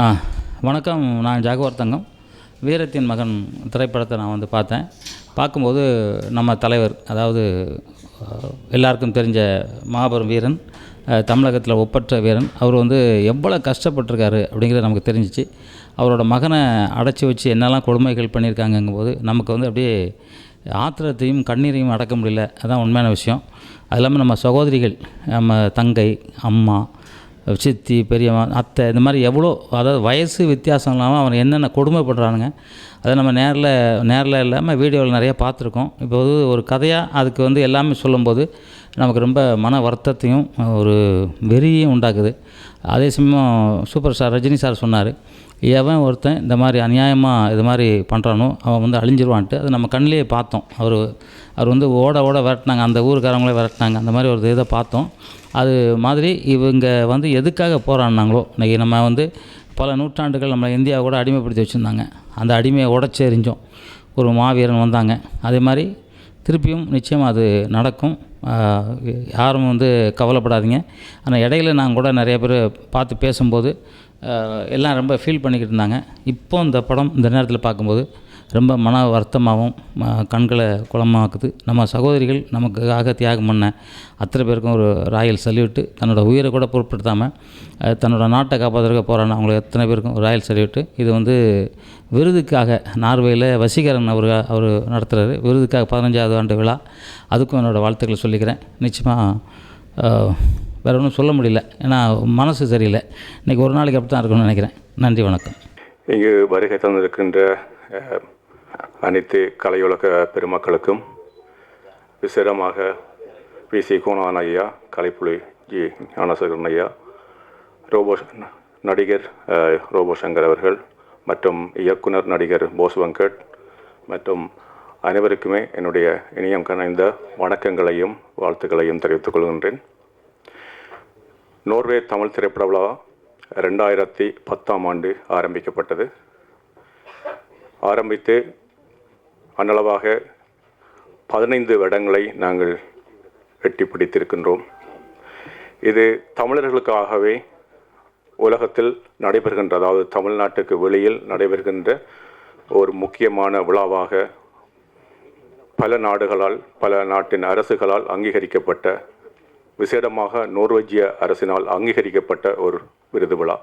ஆ வணக்கம். நான் ஜாகுவார் தங்கம். வீரத்தின் மகன் திரைப்படத்தை நான் வந்து பார்த்தேன். பார்க்கும்போது நம்ம தலைவர் அதாவது எல்லாருக்கும் தெரிஞ்ச மாபெரும் வீரன் தமிழகத்தில் ஒப்பற்ற வீரன். அவர் வந்து எவ்வளோ கஷ்டப்பட்டிருக்காரு அப்படிங்கிறது நமக்கு தெரிஞ்சிச்சு. அவரோட மகனை அடைச்சி வச்சு என்னெல்லாம் கொடுமைகள் பண்ணியிருக்காங்கங்கும்போது நமக்கு வந்து அப்படியே ஆத்திரத்தையும் கண்ணீரையும் அடக்க முடியல. அதான் உண்மையான விஷயம். அது இல்லாமல் நம்ம சகோதரிகள் நம்ம தங்கை அம்மா சித்தி பெரியம்மா அத்தை இந்த மாதிரி எவ்வளோ அதாவது வயசு வித்தியாசம் இல்லாமல் அவன் என்னென்ன கொடுமைப்படுறானுங்க அதை நம்ம நேரில் நேரில் இல்லாமல் வீடியோவில் நிறையா பார்த்துருக்கோம். இப்போ வந்து ஒரு கதையாக அதுக்கு வந்து எல்லாமே சொல்லும்போது நமக்கு ரொம்ப மன வருத்தத்தையும் ஒரு வெறியையும் உண்டாக்குது. அதே சமயம் சூப்பர் ஸ்டார் ரஜினி சார் சொன்னார் எவன் ஒருத்தன் இந்த மாதிரி அநியாயமாக இது மாதிரி பண்ணுறானோ அவன் வந்து அழிஞ்சிருவான்ட்டு. அது நம்ம கண்ணிலேயே பார்த்தோம். அவர் அவர் வந்து ஓட ஓட விரட்டினாங்க அந்த ஊருக்காரங்களே விரட்டினாங்க அந்த மாதிரி ஒரு இதை பார்த்தோம். அது மாதிரி இவங்க வந்து எதுக்காக போராடினாங்களோ இன்றைக்கி நம்ம வந்து பல நூற்றாண்டுகள் நம்மளை இந்தியாவை கூட அடிமைப்படுத்தி வச்சுருந்தாங்க. அந்த அடிமையை உடச்சி எறிஞ்சோம். ஒரு மாவீரன் வந்தாங்க. அதே மாதிரி திருப்பியும் நிச்சயம் அது நடக்கும். யாரும் வந்து கவலைப்படாதீங்க. ஆனால் இடையில நான் கூட நிறைய பேர் பார்த்து பேசும்போது எல்லாம் ரொம்ப ஃபீல் பண்ணிக்கிட்டு இருந்தாங்க. இப்போ இந்த படம் இந்த நேரத்தில் பார்க்கும்போது ரொம்ப மன வருத்தமாகவும் கண்களை குளமாக்குது. நம்ம சகோதரிகள் நமக்காக தியாகம் பண்ண அத்தனை பேருக்கும் ஒரு ராயல் சல்யூட்டு. தன்னோட உயிரை கூட பொருட்படுத்தாமல் தன்னோட நாட்டை காப்பாற்றுறதுக்கு போகிறான அவங்களுக்கு எத்தனை பேருக்கும் ஒரு ராயல் சல்யூட்டு. இது வந்து விருதுக்காக நார்வேயில் வசீகரன் அவர் அவர் நடத்துகிறாரு விருதுக்காக பதினஞ்சாவது ஆண்டு விழா. அதுக்கும் என்னோடய வாழ்த்துக்களை சொல்லிக்கிறேன். நிச்சயமாக வேறு ஒன்றும் சொல்ல முடியல. ஏன்னா மனசு சரியில்லை. இன்றைக்கி ஒரு நாளைக்கு அப்படி தான் இருக்கணும்னு நினைக்கிறேன். நன்றி வணக்கம். இங்கு வருகை தந்திருக்கின்ற அனைத்து கலையுலக பெருமக்களுக்கும் விசேடமாக வி சி கோணான் ஐயா கலைப்புலி ஜி ஞானசேகரன் ஐயா ரோபோ நடிகர் ரோபோ சங்கர் அவர்கள் மற்றும் இயக்குனர் நடிகர் போஸ் வெங்கட் மற்றும் அனைவருக்குமே என்னுடைய இணையம் கனைந்த வணக்கங்களையும் வாழ்த்துக்களையும் தெரிவித்துக் கொள்கின்றேன். நோர்வே தமிழ் திரைப்பட விழா ரெண்டாயிரத்தி பத்தாம் ஆண்டு ஆரம்பிக்கப்பட்டது. ஆரம்பித்து அன்னளவாக பதினைந்து வருடங்களை நாங்கள் வெட்டி பிடித்திருக்கின்றோம். இது தமிழர்களுக்காகவே உலகத்தில் நடைபெறுகின்ற அதாவது தமிழ்நாட்டுக்கு வெளியில் நடைபெறுகின்ற ஒரு முக்கியமான விழாவாக பல நாடுகளால் பல நாட்டின் அரசுகளால் அங்கீகரிக்கப்பட்ட விசேடமாக நோர்வேஜிய அரசினால் அங்கீகரிக்கப்பட்ட ஒரு விருது விழா.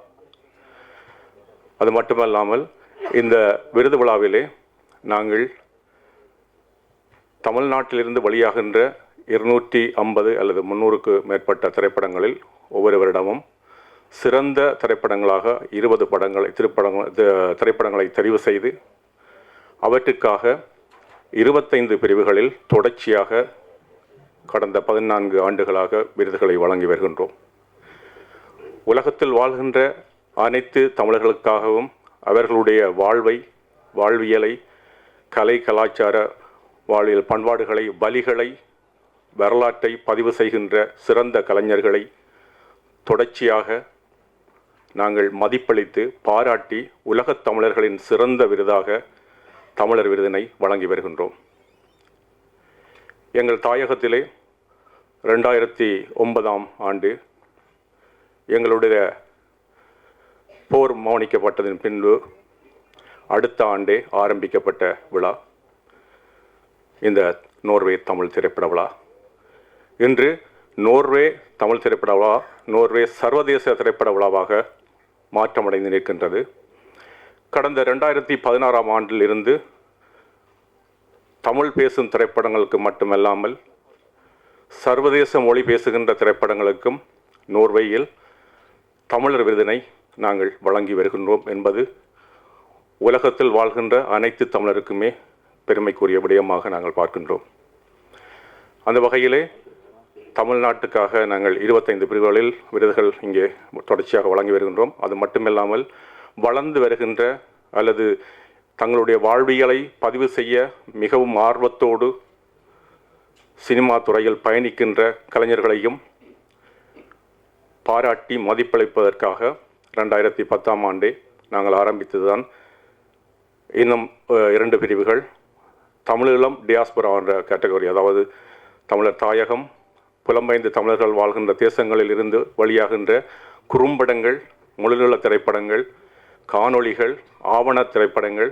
அது மட்டுமல்லாமல் இந்த விருது விழாவிலே நாங்கள் தமிழ்நாட்டிலிருந்து வெளியாகின்ற இருநூற்றி ஐம்பது அல்லது முந்நூறுக்கு மேற்பட்ட திரைப்படங்களில் ஒவ்வொரு வருடமும் சிறந்த திரைப்படங்களாக இருபது படங்களை திருப்படங்கள் திரைப்படங்களை தெரிவு செய்து அவற்றுக்காக இருபத்தைந்து பிரிவுகளில் தொடர்ச்சியாக கடந்த பதினான்கு ஆண்டுகளாக விருதுகளை வழங்கி வருகின்றோம். உலகத்தில் வாழ்கின்ற அனைத்து தமிழர்களுக்காகவும் அவர்களுடைய வாழ்வை வாழ்வியலை கலை கலாச்சார வாழ்வியல் பண்பாடுகளை பலிகளை வரலாற்றை பதிவு செய்கின்ற சிறந்த கலைஞர்களை தொடர்ச்சியாக நாங்கள் மதிப்பளித்து பாராட்டி உலகத் தமிழர்களின் சிறந்த விருதாக தமிழர் விருதினை வழங்கி வருகின்றோம். எங்கள் தாயகத்திலே ரெண்டாயிரத்தி ஒன்பதாம் ஆண்டு எங்களுடைய போர் மௌனிக்கப்பட்டதன் பின்பு அடுத்த ஆண்டே ஆரம்பிக்கப்பட்ட விழா. இந்த நோர்வே தமிழ் திரைப்பட விழா இன்று நோர்வே தமிழ் திரைப்பட விழா நோர்வே சர்வதேச திரைப்பட விழாவாக மாற்றமடைந்து நிற்கின்றது. கடந்த ரெண்டாயிரத்தி பதினாறாம் ஆண்டில் இருந்து தமிழ் பேசும் திரைப்படங்களுக்கு மட்டுமல்லாமல் சர்வதேச மொழி பேசுகின்ற திரைப்படங்களுக்கும் நோர்வேயில் தமிழர் விருதினை நாங்கள் வழங்கி வருகின்றோம் என்பது உலகத்தில் வாழ்கின்ற அனைத்து தமிழருக்குமே பெருமைக்குரிய விடயமாக நாங்கள் பார்க்கின்றோம். அந்த வகையிலே தமிழ்நாட்டுக்காக நாங்கள் இருபத்தைந்து பிரிவுகளில் விருதுகள் இங்கே தொடர்ச்சியாக வழங்கி வருகின்றோம். அது மட்டுமில்லாமல் வளர்ந்து வருகின்ற அல்லது தங்களுடைய வாழ்வியலை பதிவு செய்ய மிகவும் ஆர்வத்தோடு சினிமா துறையில் பயணிக்கின்ற கலைஞர்களையும் பாராட்டி மதிப்பளிப்பதற்காக ரெண்டாயிரத்தி பத்தாம் ஆண்டே நாங்கள் ஆரம்பித்ததுதான். இன்னும் இரண்டு பிரிவுகள் தமிழீழம் டியாஸ்பரா என்ற கேட்டகரி அதாவது தமிழர் தாயகம் புலம்பெயர்ந்து தமிழர்கள் வாழ்கின்ற தேசங்களில் இருந்து வழியாகின்ற குறும்படங்கள் முழுநீள திரைப்படங்கள் காணொளிகள் ஆவண திரைப்படங்கள்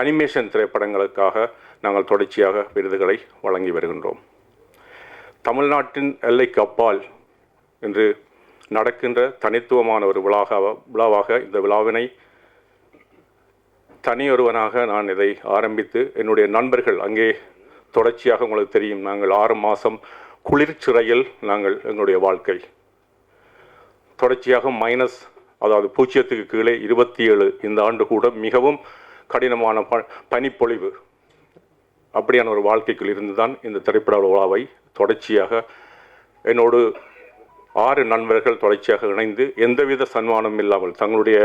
அனிமேஷன் திரைப்படங்களுக்காக நாங்கள் தொடர்ச்சியாக விருதுகளை வழங்கி வருகின்றோம். தமிழ்நாட்டின் எல்லைக்கு அப்பால் இன்று நடக்கின்ற தனித்துவமான ஒரு விழாக விழாவாக இந்த விழாவினை தனியொருவனாக நான் இதை ஆரம்பித்து என்னுடைய நண்பர்கள் அங்கே தொடர்ச்சியாக உங்களுக்கு தெரியும். நாங்கள் ஆறு மாதம் குளிர்ச்சிறையில் நாங்கள் எங்களுடைய வாழ்க்கை. தொடர்ச்சியாக மைனஸ் அதாவது பூஜ்ஜியத்துக்கு கீழே இருபத்தி ஏழு இந்த ஆண்டு கூட மிகவும் கடினமான ப பனிப்பொழிவு. அப்படியான ஒரு வாழ்க்கைக்குள் இருந்து தான் இந்த திரைப்பட விழாவை தொடர்ச்சியாக என்னோடு ஆறு நண்பர்கள் தொடர்ச்சியாக இணைந்து எந்தவித சன்மானமும் இல்லாமல் தங்களுடைய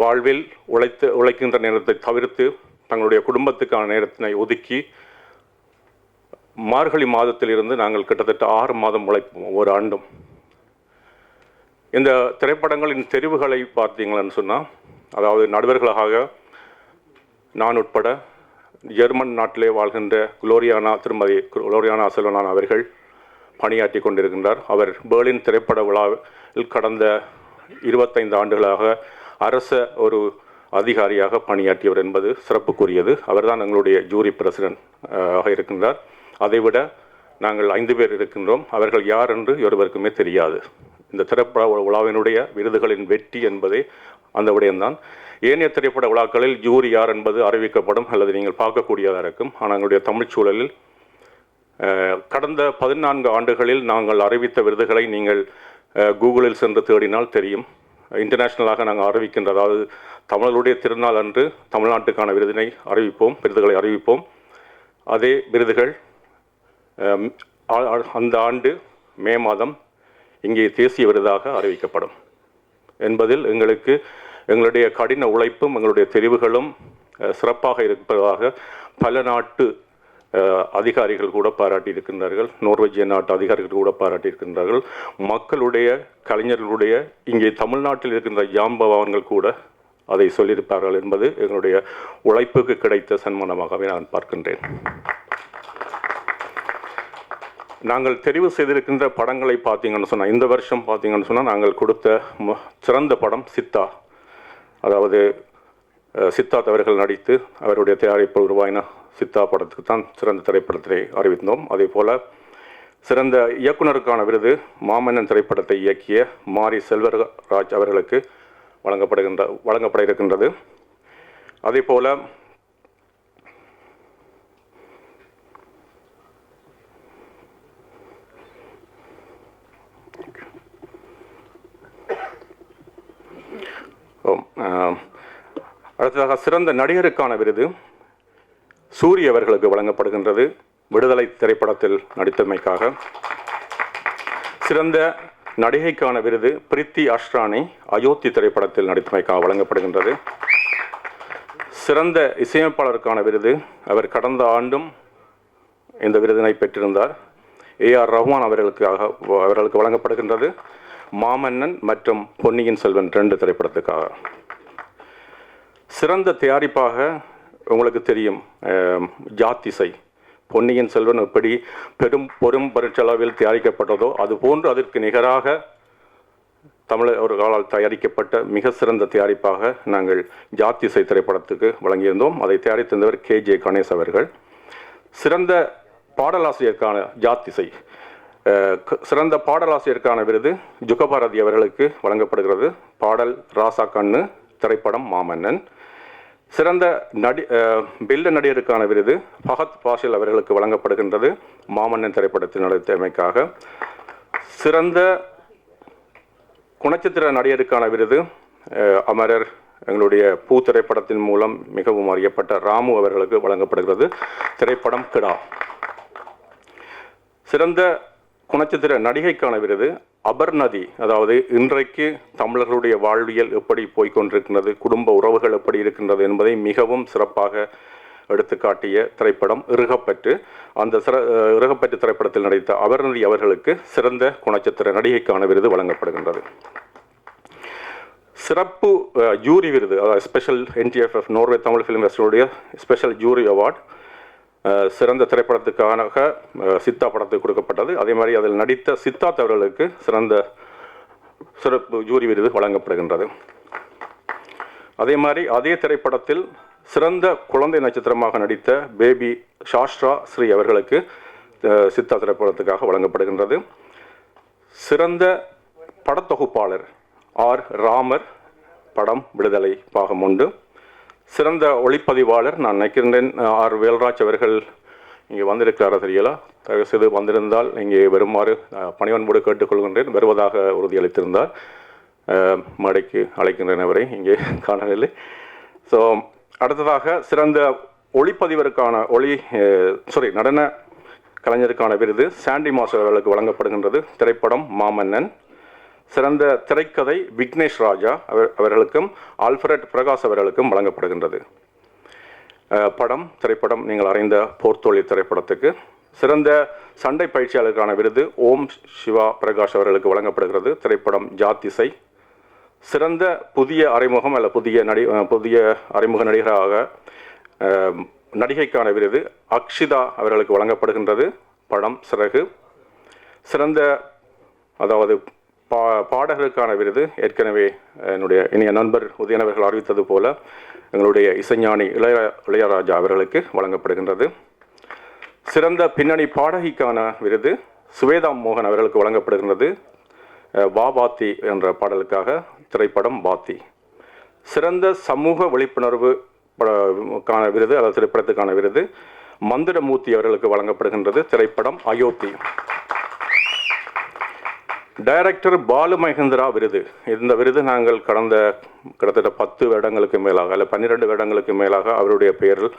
வாழ்வில் உழைத்து உழைக்கின்ற நேரத்தை தவிர்த்து தங்களுடைய குடும்பத்துக்கான நேரத்தினை ஒதுக்கி மார்கழி மாதத்திலிருந்து நாங்கள் கிட்டத்தட்ட ஆறு மாதம் உழைப்போம் ஒவ்வொரு ஆண்டும். இந்த திரைப்படங்களின் தெரிவுகளை பார்த்தீங்களான்னு சொன்னால் அதாவது நடுவர்களாக நான் உட்பட ஜெர்மன் நாட்டிலே வாழ்கின்ற குளோரியானா திருமதி குளோரியானா செல்வனான் அவர்கள் பணியாற்றி கொண்டிருக்கின்றார். அவர் பேர்லின் திரைப்பட விழாவில் கடந்த இருபத்தைந்து ஆண்டுகளாக அரச ஒரு அதிகாரியாக பணியாற்றியவர் என்பது சிறப்புக்குரியது. அவர்தான் எங்களுடைய ஜூரி பிரசிடென்ட் ஆக இருக்கின்றார். அதைவிட நாங்கள் ஐந்து பேர் இருக்கின்றோம். அவர்கள் யார் என்று ஒருவருக்குமே தெரியாது. இந்த திரைப்பட விழாவினுடைய விருதுகளின் வெற்றி என்பதே அந்த விடயம்தான். ஏனைய திரைப்பட விழாக்களில் ஜூரி யார் என்பது அறிவிக்கப்படும் அல்லது நீங்கள் பார்க்கக்கூடியதாக இருக்கும். ஆனால் எங்களுடைய தமிழ் சூழலில் கடந்த பதினான்கு ஆண்டுகளில் நாங்கள் அறிவித்த விருதுகளை நீங்கள் கூகுளில் சென்று தேடினால் தெரியும். இன்டர்நேஷ்னலாக நாங்கள் அறிவிக்கின்ற அதாவது தமிழருடைய திருநாள் அன்று தமிழ்நாட்டுக்கான விருதினை அறிவிப்போம் விருதுகளை அறிவிப்போம். அதே விருதுகள் அந்த ஆண்டு மே மாதம் இங்கே தேசிய விருதாக அறிவிக்கப்படும். என்பதில் எங்களுக்கு எங்களுடைய கடின உழைப்பும் எங்களுடைய தெரிவுகளும் சிறப்பாக இருப்பதாக பல நாட்டு அதிகாரிகள் கூட பாராட்டியிருக்கின்றார்கள். நோர்வேஜிய நாட்டு அதிகாரிகள் கூட பாராட்டியிருக்கின்றார்கள். மக்களுடைய கலைஞர்களுடைய இங்கே தமிழ்நாட்டில் இருக்கின்ற ஜாம்பவான்கள் கூட அதை சொல்லியிருப்பார்கள் என்பது எங்களுடைய உழைப்புக்கு கிடைத்த சன்மானமாகவே நான் பார்க்கின்றேன். நாங்கள் தெரிவு செய்திருக்கின்ற படங்களை பார்த்தீங்கன்னு சொன்னால் இந்த வருஷம் பார்த்தீங்கன்னு சொன்னால் நாங்கள் கொடுத்த சிறந்த படம் சித்தா. அதாவது சித்தார்த் அவர்கள் நடித்து அவருடைய தயாரிப்பு உருவாயின சித்தா படத்துக்கு தான் சிறந்த திரைப்படத்தை அறிவித்தோம். அதே போல் சிறந்த இயக்குனருக்கான விருது மாமன்னன் திரைப்படத்தை இயக்கிய மாரி செல்வராஜ் அவர்களுக்கு வழங்கப்படுகின்ற வழங்கப்பட இருக்கின்றது. அதே போல் அடுத்ததாக சிறந்த நடிகருக்கான விருது சூரிய அவர்களுக்கு வழங்கப்படுகின்றது. விடுதலை திரைப்படத்தில் நடித்தமைக்காக. சிறந்த நடிகைக்கான விருது பிரித்தி அஷ்ரானி அயோத்தி திரைப்படத்தில் நடித்தமைக்காக வழங்கப்படுகின்றது. சிறந்த இசையமைப்பாளருக்கான விருது அவர் கடந்த ஆண்டும் இந்த விருதினை பெற்றிருந்தார். ஏ ஆர் ரஹ்மான் அவர்களுக்காக அவர்களுக்கு வழங்கப்படுகின்றது. மாமன்னன் மற்றும் பொன்னியின் செல்வன் ரெண்டு திரைப்படத்துக்காக. சிறந்த தயாரிப்பாக உங்களுக்கு தெரியும் ஜாத்திசை. பொன்னியின் செல்வன் எப்படி பெரும் பெரும் பரிச்சளவில் தயாரிக்கப்பட்டதோ அதுபோன்று அதற்கு நிகராக தமிழ் ஒரு காலால் தயாரிக்கப்பட்ட மிக சிறந்த தயாரிப்பாக நாங்கள் ஜாத்திசை திரைப்படத்துக்கு வழங்கியிருந்தோம். அதை தயாரித்திருந்தவர் கே. ஜே. கணேஷ் அவர்கள். சிறந்த பாடலாசிரியருக்கான ஜாத்திசை சிறந்த பாடலாசிரியருக்கான விருது ஜுகபாரதி அவர்களுக்கு வழங்கப்படுகிறது. பாடல் ராசா கண்ணு திரைப்படம் மாமன்னன். சிறந்த நடி பில்ல நடிகருக்கான விருது ஃபஹத் பாஷில் அவர்களுக்கு வழங்கப்படுகின்றது. மாமன்னன் திரைப்படத்தின் நடித்தமைக்காக. சிறந்த குணச்சித்திர நடிகருக்கான விருது அமரர் எங்களுடைய பூ திரைப்படத்தின் மூலம் மிகவும் அறியப்பட்ட ராமு அவர்களுக்கு வழங்கப்படுகிறது. திரைப்படம் கிடா. சிறந்த குணச்சித்திர நடிகைக்கான விருது அபர்நதி அதாவது இன்றைக்கு தமிழர்களுடைய வாழ்வியல் எப்படி போய்க்கொண்டிருக்கின்றது குடும்ப உறவுகள் எப்படி இருக்கின்றது என்பதை மிகவும் சிறப்பாக எடுத்துக்காட்டிய திரைப்படம் இறுகப்பற்று அந்த சிற இறுகப்பற்று திரைப்படத்தில் நடித்த அபர்நதி அவர்களுக்கு சிறந்த குணச்சித்திர நடிகைக்கான விருது வழங்கப்படுகின்றது. சிறப்பு ஜூரி விருது அதாவது special NTFF Norway Tamil film ஃபெஸ்டிவலுடைய special jury award சிறந்த திரைப்படத்துக்கான சித்தா படத்துக்கு கொடுக்கப்பட்டது. அதே மாதிரி அதில் நடித்த சித்தார்த் அவர்களுக்கு சிறந்த சிறப்பு ஜூரி விருது வழங்கப்படுகின்றது. அதே மாதிரி அதே திரைப்படத்தில் சிறந்த குழந்தை நட்சத்திரமாக நடித்த பேபி ஷாஸ்ட்ரா ஸ்ரீ அவர்களுக்கு சித்தா திரைப்படத்துக்காக வழங்கப்படுகின்றது. சிறந்த படத்தொகுப்பாளர் ஆர் ராமர் படம் விடுதலை பாகம் உண்டு சிறந்த ஒளிப்பதிவாளர் நான் நினைக்கின்றேன் ஆர். வேல்ராஜ் அவர்கள் இங்கே வந்திருக்கிறாரா சரியலா தயவு செய்து வந்திருந்தால் இங்கே வருமாறு பணிவன்போடு கேட்டுக்கொள்கின்றேன். வருவதாக உறுதியளித்திருந்தார். மடைக்கு அழைக்கின்றேன் அவரை இங்கே காணவில்லை. ஸோ அடுத்ததாக சிறந்த ஒளிப்பதிவருக்கான ஒளி சாரி நடன கலைஞருக்கான விருது சாண்டி மாஸ்டர் அவர்களுக்கு வழங்கப்படுகின்றது. திரைப்படம் மாமன்னன். சிறந்த திரைக்கதை விக்னேஷ் ராஜா அவர் அவர்களுக்கும் ஆல்ஃபரட் பிரகாஷ் அவர்களுக்கும் வழங்கப்படுகின்றது. படம் திரைப்படம் நீங்கள் அறிந்த போர்த்தோழி திரைப்படத்துக்கு. சிறந்த சண்டை பயிற்சியாளருக்கான விருது ஓம் சிவா பிரகாஷ் அவர்களுக்கு வழங்கப்படுகிறது. திரைப்படம் ஜாத்திசை. சிறந்த புதிய அறிமுகம் அல்ல புதிய நடி புதிய அறிமுக நடிகராக நடிகைக்கான விருது அக்ஷிதா அவர்களுக்கு வழங்கப்படுகின்றது. படம் சிறகு. சிறந்த அதாவது பா பாடகருக்கான விருது ஏற்கனவே என்னுடைய இனிய நண்பர் உதயன் அறிவித்தது போல எங்களுடைய இசைஞானி இளைய இளையராஜா அவர்களுக்கு வழங்கப்படுகின்றது. சிறந்த பின்னணி பாடகிக்கான விருது சுவேதா மோகன் அவர்களுக்கு வழங்கப்படுகின்றது. வா பாத்தி என்ற பாடலுக்காக திரைப்படம் பாத்தி. சிறந்த சமூக விழிப்புணர்வு படக்கான கான விருது அல்லது திரைப்படத்துக்கான விருது மந்திரமூர்த்தி அவர்களுக்கு வழங்கப்படுகின்றது. திரைப்படம் அயோத்தி. டைரக்டர் பாலு மகேந்திரா விருது. இந்த விருது நாங்கள் கடந்த கிட்டத்தட்ட பத்து வருடங்களுக்கு மேலாக அல்ல பன்னிரெண்டு வருடங்களுக்கு மேலாக அவருடைய பெயரில்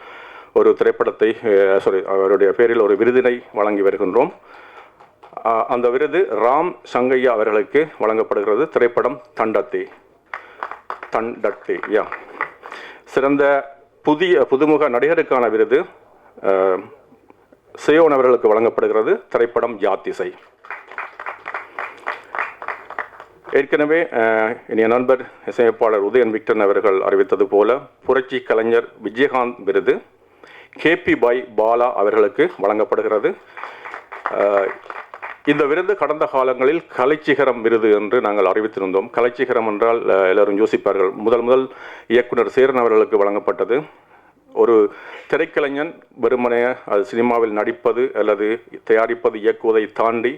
ஒரு திரைப்படத்தை சாரி அவருடைய பெயரில் ஒரு விருதினை வழங்கி வருகின்றோம். அந்த விருது ராம் சங்கையா அவர்களுக்கு வழங்கப்படுகிறது. திரைப்படம் தண்டத்தி. தண்டத்தி யா. சிறந்த புதிய புதுமுக நடிகருக்கான விருது அஹ், சியோன் அவர்களுக்கு வழங்கப்படுகிறது. திரைப்படம் யாத்திசை ஏற்கனவே என்னைய இனிய நண்பர் இசையமைப்பாளர் உதயன் விக்டன் அவர்கள் அறிவித்தது போல புரட்சி கலைஞர் விஜயகாந்த் விருது கேபி பாய் பாலா அவர்களுக்கு வழங்கப்படுகிறது. இந்த விருது கடந்த காலங்களில் கலைச்சிகரம் விருது என்று நாங்கள் அறிவித்திருந்தோம். கலைச்சிகரம் என்றால் எல்லோரும் யோசிப்பார்கள். முதல் முதல் இயக்குனர் சேரன் அவர்களுக்கு வழங்கப்பட்டது. ஒரு திரைக்கலைஞன் வெறுமனைய அது சினிமாவில் நடிப்பது அல்லது தயாரிப்பது இயக்குவதை தாண்டி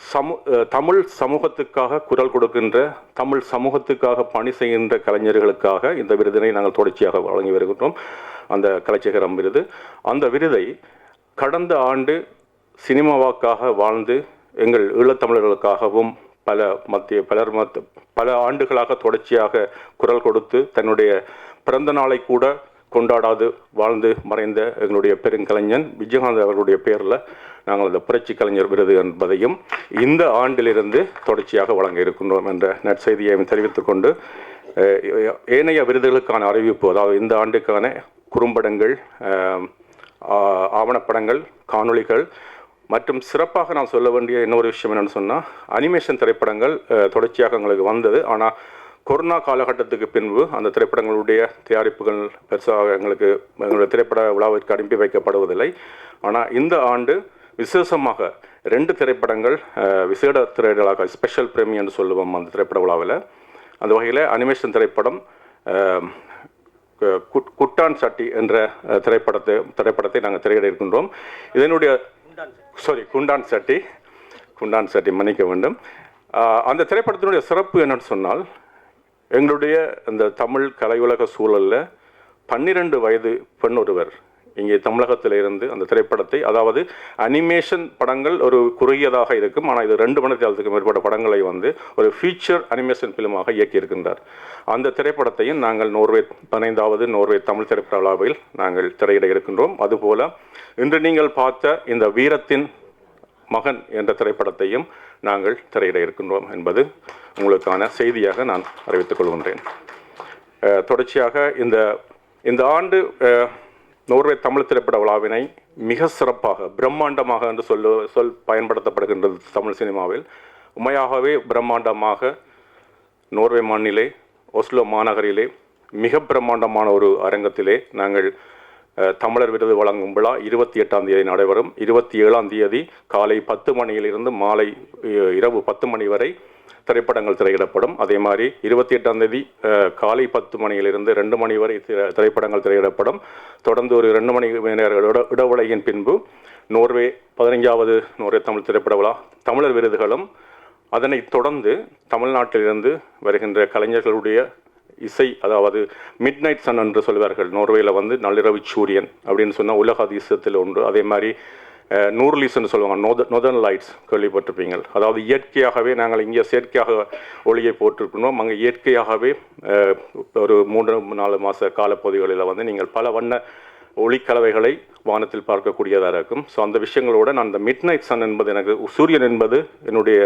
சமு தமிழ் சமூகத்துக்காக குரல் கொடுக்கின்ற தமிழ் சமூகத்துக்காக பணி செய்கின்ற கலைஞர்களுக்காக இந்த விருதினை நாங்கள் தொடர்ச்சியாக வழங்கி வருகின்றோம். அந்த கலைச்சகரம் விருது. அந்த விருதை கடந்த ஆண்டு சினிமாவாக்காக வாழ்ந்து எங்கள் ஈழத்தமிழர்களுக்காகவும் பல மத்திய பலர் மத்த பல ஆண்டுகளாக தொடர்ச்சியாக குரல் கொடுத்து தன்னுடைய பிறந்த நாளை கூட கொண்டாடாது வாழ்ந்து மறைந்த எங்களுடைய பெருங்கலைஞன் விஜயகாந்த் அவர்களுடைய பேரில் நாங்கள் அந்த புரட்சி கலைஞர் விருது என்பதையும் இந்த ஆண்டிலிருந்து தொடர்ச்சியாக வழங்க இருக்கின்றோம் என்ற நற்செய்தியை தெரிவித்துக் கொண்டு ஏனைய விருதுகளுக்கான அறிவிப்பு அதாவது இந்த ஆண்டுக்கான குறும்படங்கள் ஆவணப்படங்கள் காணொளிகள் மற்றும் சிறப்பாக நான் சொல்ல வேண்டிய இன்னொரு விஷயம் என்னென்னு சொன்னால் அனிமேஷன் திரைப்படங்கள் தொடர்ச்சியாக எங்களுக்கு வந்தது. ஆனால் கொரோனா காலகட்டத்துக்கு பின்பு அந்த திரைப்படங்களுடைய தயாரிப்புகள் பெருசாக எங்களுக்கு எங்களுடைய திரைப்பட விழாவிற்கு அனுப்பி வைக்கப்படுவதில்லை. ஆனால் இந்த ஆண்டு விசேஷமாக ரெண்டு திரைப்படங்கள் விசேட திரையிடலாக ஸ்பெஷல் பிரேமி என்று சொல்லுவோம் அந்த திரைப்பட விழாவில். அந்த வகையில் அனிமேஷன் திரைப்படம் குட்டான் சட்டி என்ற திரைப்படத்தை திரைப்படத்தை நாங்கள் திரையிட இருக்கின்றோம். இதனுடைய சாரி குண்டான் சட்டி குண்டான் சட்டி மன்னிக்க வேண்டும். அந்த திரைப்படத்தினுடைய சிறப்பு என்னன்னு சொன்னால் எங்களுடைய இந்த தமிழ் கலையுலக சூழலில் பன்னிரண்டு வயது பெண் ஒருவர் இங்கே தமிழகத்தில் இருந்து அந்த திரைப்படத்தை அதாவது அனிமேஷன் படங்கள் ஒரு குறுகியதாக இருக்கும். ஆனால் இது ரெண்டு மணி காலத்துக்கு மேற்பட்ட படங்களை வந்து ஒரு ஃபீச்சர் அனிமேஷன் ஃபிலிமாக இயக்கியிருக்கின்றார். அந்த திரைப்படத்தையும் நாங்கள் நோர்வே பதினைந்தாவது நோர்வே தமிழ் திரைப்பட விழாவில் நாங்கள் திரையிட இருக்கின்றோம். அதுபோல இன்று நீங்கள் பார்த்த இந்த வீரத்தின் மகன் என்ற திரைப்படத்தையும் நாங்கள் திரையிட இருக்கின்றோம் என்பது உங்களுக்கான செய்தியாக நான் அறிவித்துக் கொள்கின்றேன். தொடர்ச்சியாக இந்த இந்த ஆண்டு நோர்வே தமிழ் திரைப்பட விழாவினை மிக சிறப்பாக பிரம்மாண்டமாக என்று சொல்ல சொல் பயன்படுத்தப்படுகின்றது தமிழ் சினிமாவில். உண்மையாகவே பிரம்மாண்டமாக நோர்வே மண்ணிலே ஒஸ்லோ மாநகரிலே மிக பிரம்மாண்டமான ஒரு அரங்கத்திலே நாங்கள் தமிழர் விருது வழங்கும் விழா இருபத்தி எட்டாம் தேதி நடைபெறும். இருபத்தி ஏழாம் தேதி காலை பத்து மணியிலிருந்து மாலை இரவு பத்து மணி வரை திரைப்படங்கள் திரையிடப்படும். அதே மாதிரி இருபத்தி எட்டாம் தேதி காலை பத்து மணியிலிருந்து ரெண்டு மணி வரை திரைப்படங்கள் திரையிடப்படும். தொடர்ந்து ஒரு ரெண்டு மணி நேர இடவுலையின் இடைவெளியின் பின்பு நோர்வே பதினைஞ்சாவது நோர்வே தமிழ் திரைப்பட விழா தமிழர் விருதுகளும் அதனைத் தொடர்ந்து தமிழ்நாட்டிலிருந்து வருகின்ற கலைஞர்களுடைய இசை அதாவது மிட் நைட் சன் என்று சொல்வார்கள். நோர்வேயில் வந்து நள்ளிரவு சூரியன் அப்படின்னு சொன்னால் உலக அதிசயத்தில் ஒன்று. அதே மாதிரி நூர்லீஸ்ன்னு சொல்லுவாங்க. நோத நொதர்ன் லைட்ஸ் கேள்விப்பட்டிருப்பீங்க அதாவது இயற்கையாகவே நாங்கள் இங்கே செயற்கையாக ஒளியை போட்டிருக்கணும் அங்கே இயற்கையாகவே ஒரு மூன்று நாலு மாத காலப்பகுதிகளில் வந்து நீங்கள் பல வண்ண ஒளிக்கலவைகளை வானத்தில் பார்க்கக்கூடியதாக இருக்கும். ஸோ அந்த விஷயங்களோட நான் அந்த மிட் நைட் சன் என்பது எனக்கு சூரியன் என்பது என்னுடைய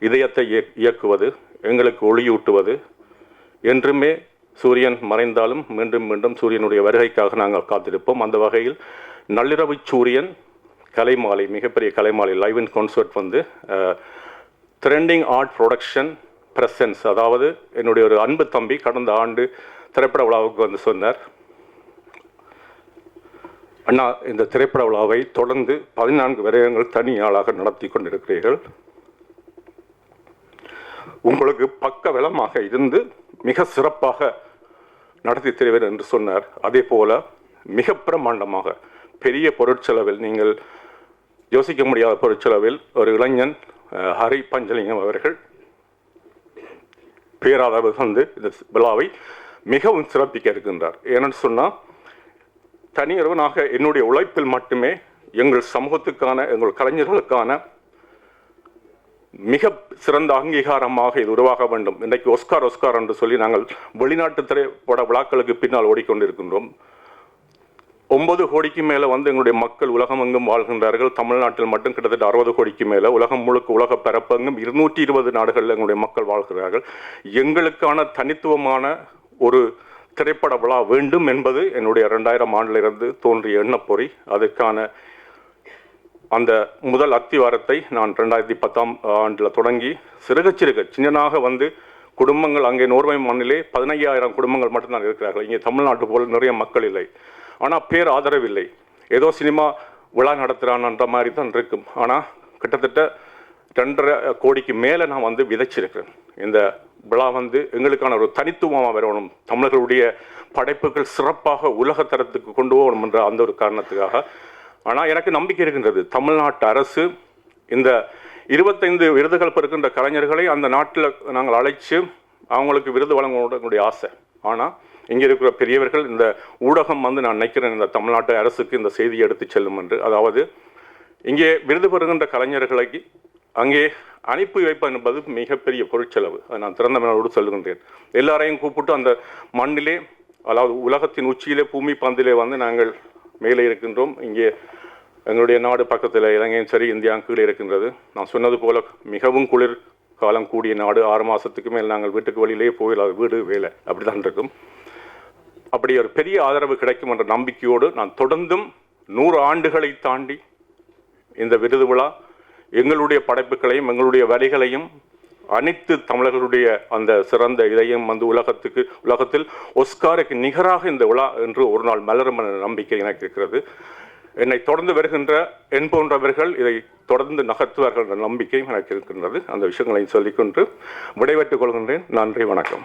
இதயத்தை இயக்- இயக்குவது எங்களுக்கு ஒளியூட்டுவது என்றுமே சூரியன் மறைந்தாலும் மீண்டும் மீண்டும் சூரியனுடைய வருகைக்காக நாங்கள் காத்திருப்போம். அந்த வகையில் நள்ளிரவு சூரியன் கலைமாலை மிகப்பெரிய கலைமாலை லைவ் இன் கான்சர்ட் வந்து ட்ரெண்டிங் ஆர்ட் ப்ரொடக்ஷன் ப்ரெசன்ஸ் அதாவது என்னுடைய ஒரு அன்பு தம்பி கடந்த ஆண்டு திரைப்பட விழாவுக்கு வந்து சொன்னார். அண்ணா இந்த திரைப்பட விழாவை தொடர்ந்து பதினான்கு வருடங்கள் தனி ஆளாக நடத்தி கொண்டிருக்கிறீர்கள். உங்களுக்கு பக்க வளமாக இருந்து மிக சிறப்பாக நடத்தி தருவேன் என்று சொன்னார். அதே போல மிக பிரமாண்டமாக பெரிய பொருட்செலவில் நீங்கள் யோசிக்க முடியாத பொருட்செலவில் ஒரு இளைஞன் ஹரி பஞ்சலிங்கம் அவர்கள் பேராதரவு வந்து இந்த விழாவை மிகவும் சிறப்பிக்க இருக்கின்றார். ஏன்னு சொன்னால் தனியொருவனாக என்னுடைய உழைப்பில் மட்டுமே எங்கள் சமூகத்துக்கான எங்கள் கலைஞர்களுக்கான மிக சிறந்த அங்கீகாரமாக இது உருவாக வேண்டும். இன்றைக்கு ஒஸ்கார் ஒஸ்கார் என்று சொல்லி நாங்கள் வெளிநாட்டு திரைப்பட விழாக்களுக்கு பின்னால் ஓடிக்கொண்டிருக்கின்றோம். ஒன்பது கோடிக்கு மேலே வந்து எங்களுடைய மக்கள் உலகமெங்கும் வாழ்கின்றார்கள். தமிழ்நாட்டில் மட்டும் கிட்டத்தட்ட அறுபது கோடிக்கு மேலே. உலகம் முழுக்க உலக பரப்பெங்கும் இருநூற்றி இருபது நாடுகளில் எங்களுடைய மக்கள் வாழ்கிறார்கள். எங்களுக்கான தனித்துவமான ஒரு திரைப்பட விழா வேண்டும் என்பது என்னுடைய ரெண்டாயிரம் ஆண்டிலிருந்து தோன்றிய எண்ணப்பொறி. அதுக்கான அந்த முதல் அத்திவாரத்தை நான் ரெண்டாயிரத்தி பத்தாம் ஆண்டில் தொடங்கி சிறுக சிறுக சின்னனாக வந்து குடும்பங்கள் அங்கே நோர்வை மண்ணிலே பதினையாயிரம் குடும்பங்கள் மட்டும்தான் இருக்கிறார்கள். இங்கே தமிழ்நாட்டு போல் நிறைய மக்கள் இல்லை. ஆனால் பேர் ஆதரவில்லை. ஏதோ சினிமா விழா நடத்துகிறான்ன்ற மாதிரி தான் இருக்கும். ஆனால் கிட்டத்தட்ட ரெண்டரை கோடிக்கு மேலே நான் வந்து விதைச்சிருக்கிறேன். இந்த விழா வந்து எங்களுக்கான ஒரு தனித்துவமாக வரணும். தமிழர்களுடைய படைப்புகள் சிறப்பாக உலக தரத்துக்கு கொண்டு போகணும் என்ற அந்த ஒரு காரணத்துக்காக ஆனால் எனக்கு நம்பிக்கை இருக்கின்றது. தமிழ்நாட்டு அரசு இந்த இருபத்தைந்து விருதுகள் பெறுகின்ற கலைஞர்களை அந்த நாட்டில் நாங்கள் அழைச்சி அவங்களுக்கு விருது வழங்கக்கூடிய ஆசை. ஆனால் இங்கே இருக்கிற பெரியவர்கள் இந்த ஊடகம் வந்து நான் நினைக்கிறேன் இந்த தமிழ்நாட்டு அரசுக்கு இந்த செய்தியை எடுத்து செல்லும் என்று. அதாவது இங்கே விருது பெறுகின்ற கலைஞர்களை அங்கே அனுப்பி வைப்பது என்பது மிகப்பெரிய பொருட்செலவு. அதை நான் திறந்த மனதோடு சொல்லுகின்றேன். எல்லாரையும் கூப்பிட்டு அந்த மண்ணிலே அதாவது உலகத்தின் உச்சியிலே பூமி பந்திலே வந்து நாங்கள் மேலே இருக்கின்றோம். இங்கே எங்களுடைய நாடு பக்கத்தில் இலங்கையும் சரி இந்தியா கீழே இருக்கின்றது. நான் சொன்னது போல மிகவும் குளிர் காலம் கூடிய நாடு ஆறு மாதத்துக்கு மேல் நாங்கள் வீட்டுக்கு வழியிலேயே போயிடலாம். வீடு வேலை அப்படி தான் இருக்கும். அப்படி ஒரு பெரிய ஆதரவு கிடைக்கும் என்ற நம்பிக்கையோடு நான் தொடர்ந்தும் நூறு ஆண்டுகளை தாண்டி இந்த விருது விழா எங்களுடைய படைப்புகளையும் எங்களுடைய வரிகளையும் அனைத்து தமிழர்களுடைய அந்த சிறந்த இதையும் வந்து உலகத்துக்கு உலகத்தில் ஒஸ்காருக்கு நிகராக இந்த விழா என்று ஒரு நாள் மலரும் நம்பிக்கை எனக்கு இருக்கிறது. என்னை தொடர்ந்து வருகின்ற என் போன்றவர்கள் இதை தொடர்ந்து நகர்த்துவார்கள் என்ற நம்பிக்கையும் எனக்கு இருக்கின்றது. அந்த விஷயங்களையும் சொல்லிக்கொண்டு விடைபெற்றுக் கொள்கின்றேன். நன்றி வணக்கம்.